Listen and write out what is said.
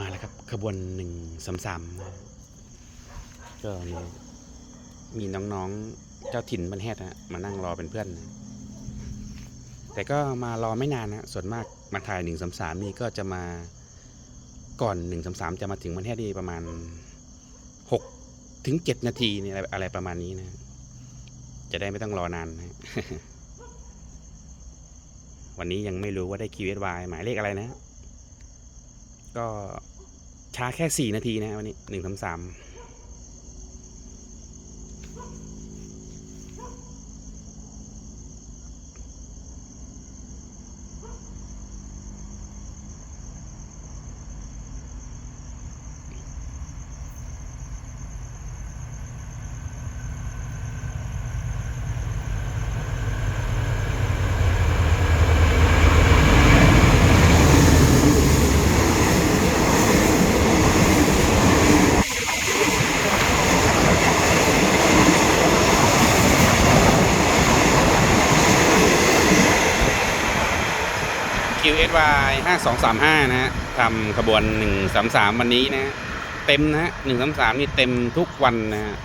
มาแล้วครับขบวนหนึ่งสามสามนะก็มีน้องๆเจ้าถิ่นบันแฮดนะมานั่งรอเป็นเพื่อนนะแต่ก็มารอไม่นานนะส่วนมากมาถ่ายหนึ่งสามสามนี่ก็จะมาก่อนหนึ่งสามสามจะมาถึงบันแฮดนี่ประมาณหกถึงเจ็ดนาทีนี่อะไรอะไรประมาณนี้นะ จะได้ไม่ต้องรอนานนะวันนี้ยังไม่รู้ว่าได้ QSY หมายเลขอะไรนะ ก็ช้าแค่สี่นาทีนะวันนี้หนึ่งสาม สามคิวเอสวายห้าสองสามห้านะฮะทำขบวนหนึ่งสามสามวันนี้นะฮะเต็มนะฮะหนึ่งสามสามนี่เต็มทุกวันนะฮะ